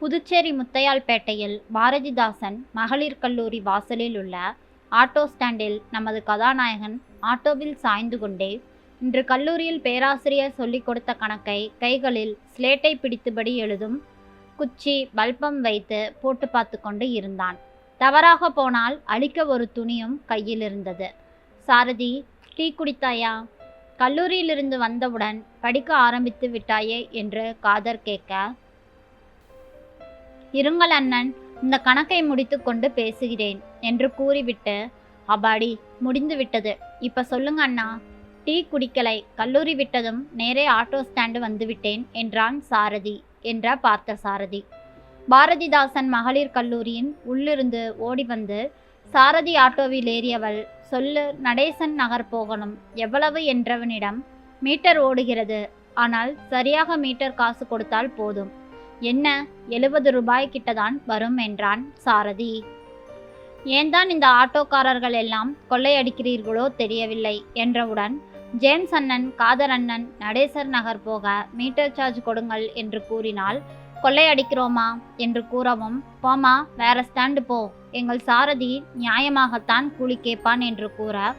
புதுச்சேரி முத்தையால்பேட்டையில் பாரதிதாசன் மகளிர் கல்லூரி வாசலில் உள்ள ஆட்டோ ஸ்டாண்டில் நமது கதாநாயகன் ஆட்டோவில் சாய்ந்து கொண்டே இன்று கல்லூரியில் பேராசிரியர் சொல்லிக் கொடுத்த கணக்கை கைகளில் ஸ்லேட்டை பிடித்தபடி எழுதும் குச்சி பல்பம் வைத்து போட்டு பார்த்து கொண்டு இருந்தான். தவறாக போனால் அழிக்க ஒரு துணியும் கையில் இருந்தது. சாரதி டீ குடித்தாயா? கல்லூரியிலிருந்து வந்தவுடன் படிக்க ஆரம்பித்து விட்டாயே என்று காதர் கேட்க இருங்கள் அண்ணன் இந்த கணக்கை முடித்துக்கொண்டு பேசுகிறேன் என்று கூறிவிட்டு அபாடி முடிந்து விட்டது. இப்ப சொல்லுங்க அண்ணா. டீ குடிக்கலை. கல்லூரி விட்டதும் நேரே ஆட்டோ ஸ்டாண்டு வந்துவிட்டேன் என்றான் சாரதி என்றார் பார்த்த சாரதி. பாரதிதாசன் மகளிர் கல்லூரியின் உள்ளிருந்து ஓடி வந்து சாரதி ஆட்டோவில் ஏறியவள் சொல்லு நடேசன் நகர் போகணும். எவ்வளவு என்றவனிடம் மீட்டர் ஓடுகிறது. ஆனால் சரியாக மீட்டர் காசு கொடுத்தால் போதும். என்ன? எழுபது ரூபாய் கிட்டதான் வரும் என்றான் சாரதி. ஏன்தான் இந்த ஆட்டோக்காரர்கள் எல்லாம் கொள்ளையடிக்கிறீர்களோ தெரியவில்லை என்றவுடன் ஜேம்ஸ் அண்ணன் காதர் அண்ணன் நடேசர் நகர் போக மீட்டர் சார்ஜ் கொடுங்கள் என்று கூறினால் கொள்ளையடிக்கிறோமா? என்று கூறவும் போமா வேற ஸ்டாண்டு போ. எங்கள் சாரதி நியாயமாகத்தான் கூலி கேட்பான் என்று கூற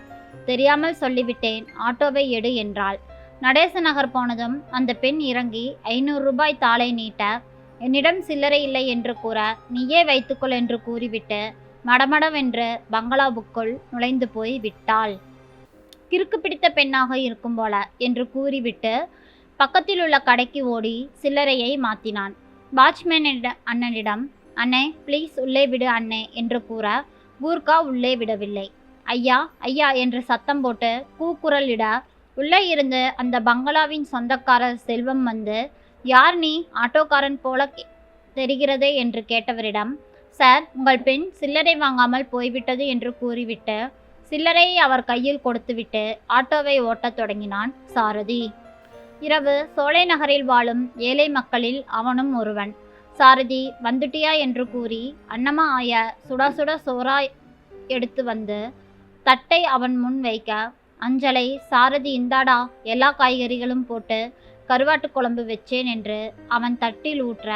தெரியாமல் சொல்லிவிட்டேன். ஆட்டோவை எடு என்றாள். நடேச நகர் போனதும் அந்த பெண் இறங்கி ஐநூறு ரூபாய் தாளை நீட்ட என்னிடம் சில்லறை இல்லை என்று கூற நீயே வைத்துக்கொள் என்று கூறிவிட்டு மடமடவென்று பங்களாவுக்குள் நுழைந்து போய் விட்டாள். கிறுக்கு பிடித்த பெண்ணாக இருக்கும் போல என்று கூறிவிட்டு பக்கத்தில் உள்ள கடைக்கு ஓடி சில்லறையை மாத்தினான். வாட்ச்மேன் அண்ணனிடம் அண்ணே ப்ளீஸ் உள்ளே விடு அண்ணே என்று கூற கூர்கா உள்ளே விடவில்லை. ஐயா ஐயா என்று சத்தம் போட்டு கூக்குரலிட உள்ளே இருந்து அந்த பங்களாவின் சொந்தக்காரர் செல்வம் வந்து யார் நீ? ஆட்டோக்காரன் போல தெரிகிறதே என்று கேட்டவரிடம் சார் உங்கள் பெண் சில்லறை வாங்காமல் போய்விட்டது என்று கூறிவிட்டு சில்லறையை அவர் கையில் கொடுத்துவிட்டு ஆட்டோவை ஓட்டத் தொடங்கினான் சாரதி. இரவு சோலை நகரில் வாழும் ஏழை மக்களில் அவனும் ஒருவன். சாரதி வந்துட்டியா? என்று கூறி அன்னமா ஆய சுட சுட சோறா எடுத்து வந்து தட்டை அவன் முன் வைக்க அஞ்சலை சாரதி இந்தாடா எல்லா காய்கறிகளும் போட்டு கருவாட்டு குழம்பு வச்சேன் என்று அவன் தட்டில் ஊற்ற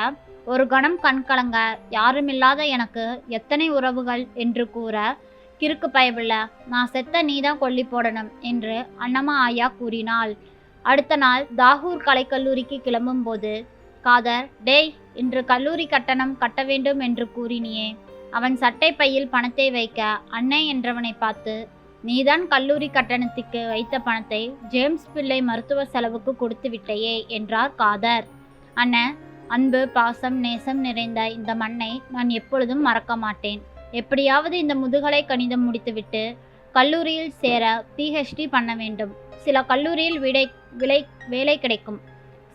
ஒரு கணம் கண்கலங்க யாருமில்லாத எனக்கு எத்தனை உறவுகள்? என்று கூற கிறுக்கு பயவில்ல நான் செத்த நீதான் கொல்லி போடணும் என்று அன்னம்மா ஆயா கூறினாள். அடுத்த நாள் தாகூர் கலைக்கல்லூரிக்கு கிளம்பும்போது காதர் டேய் இன்று கல்லூரி கட்டணம் கட்ட வேண்டும் என்று கூறினியே. அவன் சட்டை பையில் பணத்தை வைக்க அன்னை என்றவனை பார்த்து நீதான் கல்லூரி கட்டணத்துக்கு வைத்த பணத்தை ஜேம்ஸ் பிள்ளை மருத்துவ செலவுக்கு கொடுத்து விட்டையே என்றார் காதர். அண்ணன் அன்பு பாசம் நேசம் நிறைந்த இந்த மண்ணை நான் எப்பொழுதும் மறக்க மாட்டேன். எப்படியாவது இந்த முதுகலை கணிதம் முடித்துவிட்டு கல்லூரியில் சேர பிஹெச்டி பண்ண வேண்டும். சில கல்லூரியில் விடை விலை வேலை கிடைக்கும்.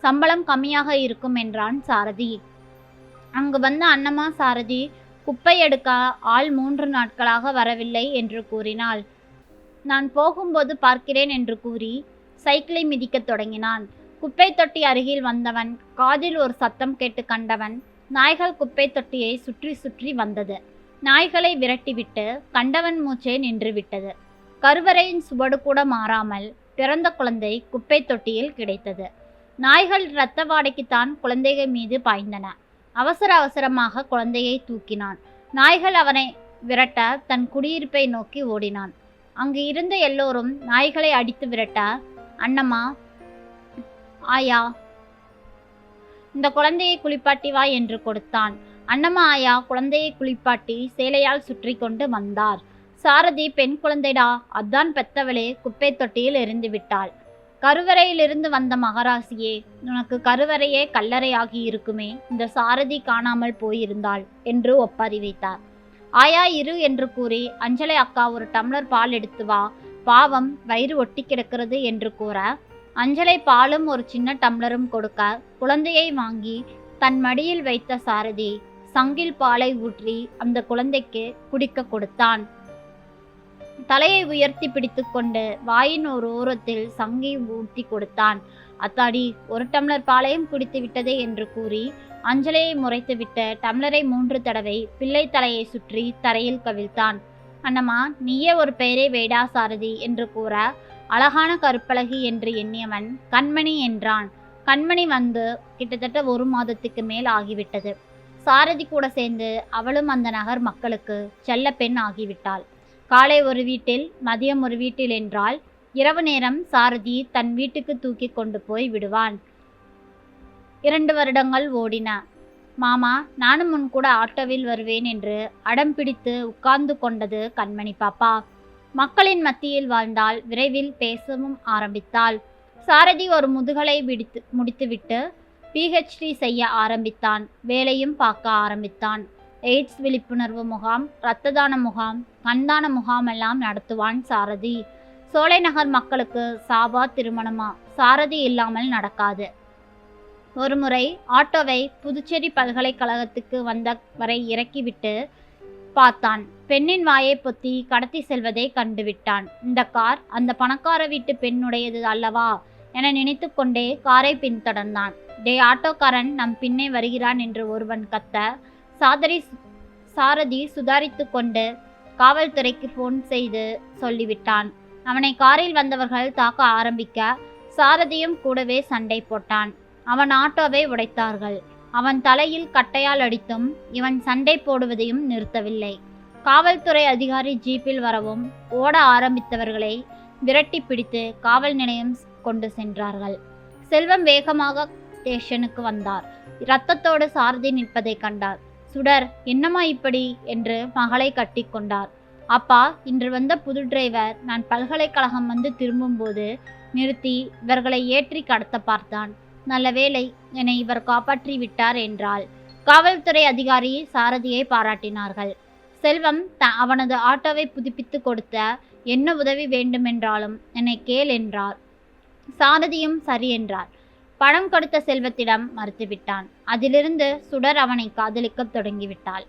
சம்பளம் கம்மியாக இருக்கும் என்றான் சாரதி. அங்கு வந்த அன்னம்மா சாரதி குப்பை எடுக்க ஆள் மூன்று நாட்களாக வரவில்லை என்று கூறினாள். நான் போகும்போது பார்க்கிறேன் என்று கூறி சைக்கிளை மிதிக்கத் தொடங்கினான். குப்பை தொட்டி அருகில் வந்தவன் காதில் ஒரு சத்தம் கேட்டு கண்டவன் நாய்கள் குப்பை தொட்டியை சுற்றி சுற்றி வந்தது. நாய்களை விரட்டிவிட்டு கண்டவன் மூச்சே நின்றுவிட்டது கருவறையின் சுவடு கூட மாறாமல் பிறந்த குழந்தை குப்பை தொட்டியில் கிடைத்தது. நாய்கள் இரத்த வாடைக்குத்தான் குழந்தைகள் மீது பாய்ந்தன. அவசர அவசரமாக குழந்தையை தூக்கினான். நாய்கள் அவனை விரட்ட தன் குடியிருப்பை நோக்கி ஓடினான். அங்கு இருந்த எல்லோரும் நாய்களை அடித்து விரட்ட அண்ணம்மா ஆயா இந்த குழந்தையை குளிப்பாட்டி வா என்று கொடுத்தான். அண்ணம்மா ஆயா குழந்தையை குளிப்பாட்டி சேலையால் சுற்றி கொண்டு வந்தார். சாரதி பெண் குழந்தைடா அதான் பெத்தவளே குப்பை தொட்டியில் எரிந்து விட்டாள். கருவறையிலிருந்து வந்த மகராசியே உனக்கு கருவறையே கல்லறையாகி இருக்குமே இந்த சாரதி காணாமல் போயிருந்தாள் என்று ஒப்பறிவித்தார். ஆயா இரு என்று கூறி அஞ்சலை அக்கா ஒரு டம்ளர் பால் எடுத்து வா. பாவம் வயிறு ஒட்டி கிடக்கிறது என்று கூற அஞ்சலை பாலும் ஒரு சின்ன டம்ளரும் கொடுக்க குழந்தையை வாங்கி தன் மடியில் வைத்த சாரதி சங்கில் பாலை ஊற்றி அந்த குழந்தைக்கு குடிக்க கொடுத்தான். தலையை உயர்த்தி பிடித்துக்கொண்டு வாயின் ஒரு ஓரத்தில் சங்கை ஊற்றி கொடுத்தான். அத்தாடி ஒரு டம்ளர் பாலையும் குடித்து விட்டதே என்று கூறி அஞ்சலையை முறைத்துவிட்ட டம்ளரை மூன்று தடவை பிள்ளை தலையை சுற்றி தரையில் கவிழ்த்தான். அண்ணம்மா நீயே ஒரு பெயரை வேடா சாரதி என்று கூற அழகான கருப்பழகி என்று எண்ணியவன் கண்மணி என்றான். கண்மணி வந்து கிட்டத்தட்ட ஒரு மாதத்துக்கு மேல் ஆகிவிட்டது. சாரதி கூட சேர்ந்து அவளும் அந்த நகர் மக்களுக்கு செல்ல பெண் ஆகிவிட்டாள். காலை ஒரு வீட்டில் மதியம் ஒரு வீட்டில் என்றால் இரவு நேரம் சாரதி தன் வீட்டுக்கு தூக்கி கொண்டு போய் விடுவான். இரண்டு வருடங்கள் ஓடின. மாமா நானும் உன் கூட ஆட்டோவில் வருவேன் என்று அடம் பிடித்து உட்கார்ந்து கொண்டது கண்மணி பாப்பா. மக்களின் மத்தியில் வாழ்ந்தால் விரைவில் பேசவும் ஆரம்பித்தாள். சாரதி ஒரு முதுகலை விடித்து முடித்துவிட்டு பிஹெச்டி செய்ய ஆரம்பித்தான். வேலையும் பார்க்க ஆரம்பித்தான். எய்ட்ஸ் விழிப்புணர்வு முகாம் இரத்த தான முகாம் கண்தான முகாம் எல்லாம் நடத்துவான் சாரதி. சோலைநகர் மக்களுக்கு சாபா திருமணமா? சாரதி இல்லாமல் நடக்காது. ஒருமுறை ஆட்டோவை புதுச்சேரி பல்கலைக்கழகத்துக்கு வந்த வரை இறக்கிவிட்டு பார்த்தான். பெண்ணின் வாயை பொத்தி கடத்தி செல்வதை கண்டுவிட்டான். இந்த கார் அந்த பணக்கார வீட்டு பெண்ணுடையது அல்லவா? என நினைத்து கொண்டே காரை பின்தொடர்ந்தான். டே ஆட்டோக்காரன் நம் பின்னே வருகிறான் என்று ஒருவன் கத்த சாதரி சாரதி சுதாரித்து கொண்டு காவல்துறைக்கு ஃபோன் செய்து சொல்லிவிட்டான். அவனை காரில் வந்தவர்கள் தாக்க ஆரம்பிக்க சாரதியும் கூடவே சண்டை போட்டான். அவன் ஆட்டோவை உடைத்தார்கள். அவன் தலையில் கட்டையால் அடித்தும் இவன் சண்டை போடுவதையும் நிறுத்தவில்லை. காவல்துறை அதிகாரி ஜீப்பில் வரவும் ஓட ஆரம்பித்தவர்களை விரட்டி பிடித்து காவல் நிலையம் கொண்டு சென்றார்கள். செல்வம் வேகமாக ஸ்டேஷனுக்கு வந்தார். இரத்தத்தோடு சாரதி நிற்பதை கண்டார். சுடர் என்னம்மா இப்படி? என்று மகளை கட்டி கொண்டார். அப்பா இன்று வந்த புது டிரைவர் நான் பல்கலைக்கழகம் வந்து திரும்பும்போது நிறுத்தி இவர்களை ஏற்றி கடத்த பார்த்தான். நல்ல வேளை என்னை இவர் காப்பாற்றி விட்டார் என்றாள். காவல்துறை அதிகாரி சாரதியை பாராட்டினார்கள். செல்வம் த அவனது ஆட்டோவை புதுப்பித்து கொடுத்த என்ன உதவி வேண்டுமென்றாலும் என்னை கேள் என்றார். சாரதியும் சரி என்றார். பணம் கொடுத்த செல்வத்திடம் மறுத்துவிட்டான். அதிலிருந்து சுடர் அவனை காதலிக்கத் தொடங்கிவிட்டாள்.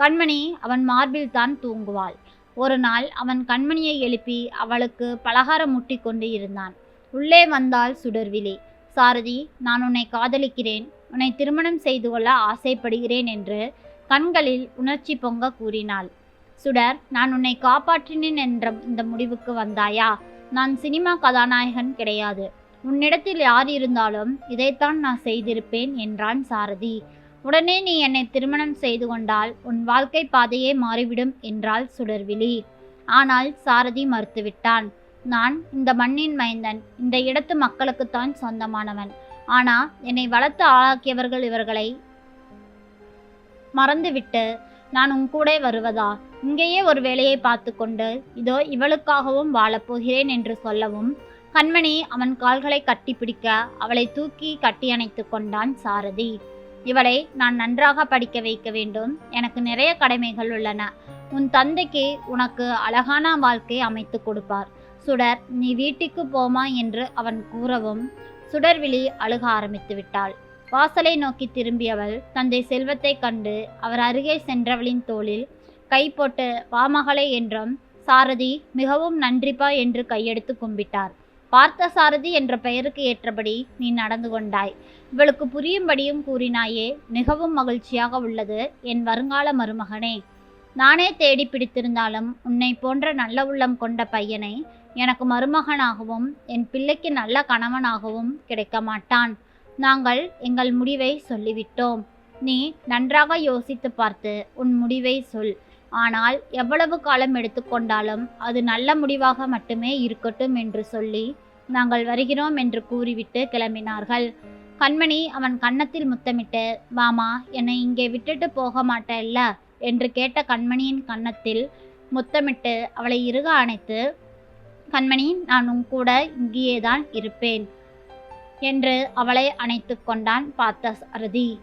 கண்மணி அவன் மார்பில் தான் தூங்குவாள். ஒரு நாள் அவன் கண்மணியை எழுப்பி அவளுக்கு பலகாரம் முட்டி கொண்டு இருந்தான். உள்ளே வந்தாள் சுடர்விழி. சாரதி நான் உன்னை காதலிக்கிறேன். உன்னை திருமணம் செய்து கொள்ள ஆசைப்படுகிறேன் என்று கண்களில் உணர்ச்சி பொங்க கூறினாள். சுடர் நான் உன்னை காப்பாற்றினேன் என்ற இந்த முடிவுக்கு வந்தாயா? நான் சினிமா கதாநாயகன் கிடையாது. உன்னிடத்தில் யார் இருந்தாலும் இதைத்தான் நான் செய்திருப்பேன் என்றான் சாரதி. உடனே நீ என்னை திருமணம் செய்து கொண்டால் உன் வாழ்க்கை பாதையே மாறிவிடும் என்றாள் சுடர்விழி. ஆனால் சாரதி மறுத்துவிட்டான். நான் இந்த மண்ணின் மைந்தன். இந்த இடத்து மக்களுக்குத்தான் சொந்தமானவன். ஆனா என்னை வளர்த்து ஆளாக்கியவர்கள் இவர்களை மறந்துவிட்டு நான் உன் கூட வருவதா? இங்கேயே ஒரு வேலையை பார்த்து கொண்டு இதோ இவளுக்காகவும் வாழப்போகிறேன் என்று சொல்லவும் கண்மணி அவன் கால்களை கட்டிப்பிடிக்க அவளை தூக்கி கட்டி அணைத்து கொண்டான் சாரதி. இவளை நான் நன்றாக படிக்க வைக்க வேண்டும். எனக்கு நிறைய கடமைகள் உள்ளன. உன் தந்தைக்கு உனக்கு அழகான வாழ்க்கை அமைத்து கொடுப்பார். சுடர் நீ வீட்டுக்கு போமா என்று அவன் கூறவும் சுடர்விழி அழுக ஆரம்பித்து விட்டாள். வாசலை நோக்கி திரும்பியவள் தந்தை செல்வத்தை கண்டு அவர் அருகே சென்றவளின் தோளில் கை போட்டு வாமகளே என்றும் சாரதி மிகவும் நன்றிப்பா என்று கையெடுத்து கும்பிட்டார். பார்த்த சாரதி என்ற பெயருக்கு ஏற்றபடி நீ நடந்து கொண்டாய். இவளுக்கு புரியும்படியும் கூறினாயே மிகவும் மகிழ்ச்சியாக உள்ளது என் வருங்கால மருமகனே. நானே தேடி பிடித்திருந்தாலும் உன்னை போன்ற நல்ல உள்ளம் கொண்ட பையனை எனக்கு மருமகனாகவும் என் பிள்ளைக்கு நல்ல கணவனாகவும் கிடைக்க மாட்டான். நாங்கள் எங்கள் முடிவை சொல்லிவிட்டோம். நீ நன்றாக யோசித்து பார்த்து உன் முடிவை சொல். ஆனால் எவ்வளவு காலம் எடுத்துக்கொண்டாலும் அது நல்ல முடிவாக மட்டுமே இருக்கட்டும் என்று சொல்லி நாங்கள் வருகிறோம் என்று கூறிவிட்டு கிளம்பினார்கள். கண்மணி அவன் கன்னத்தில் முத்தமிட்டு மாமா என்னை இங்கே விட்டுட்டு போக மாட்டேல்ல? என்று கேட்ட கண்மணியின் கன்னத்தில் முத்தமிட்டு அவளை இறுக அணைத்து கண்மணி நான் உன் கூட இங்கேயே தான் இருப்பேன் என்று அவளை அணைத்து கொண்டான் பார்த்த சாரதி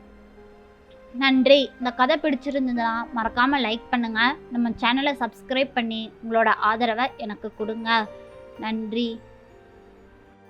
நன்றி. இந்த கதை பிடிச்சிருந்ததுன்னா மறக்காமல் லைக் பண்ணுங்கள் நம்ம சேனலை சப்ஸ்கிரைப் பண்ணி உங்களோட ஆதரவை எனக்கு கொடுங்க. நன்றி.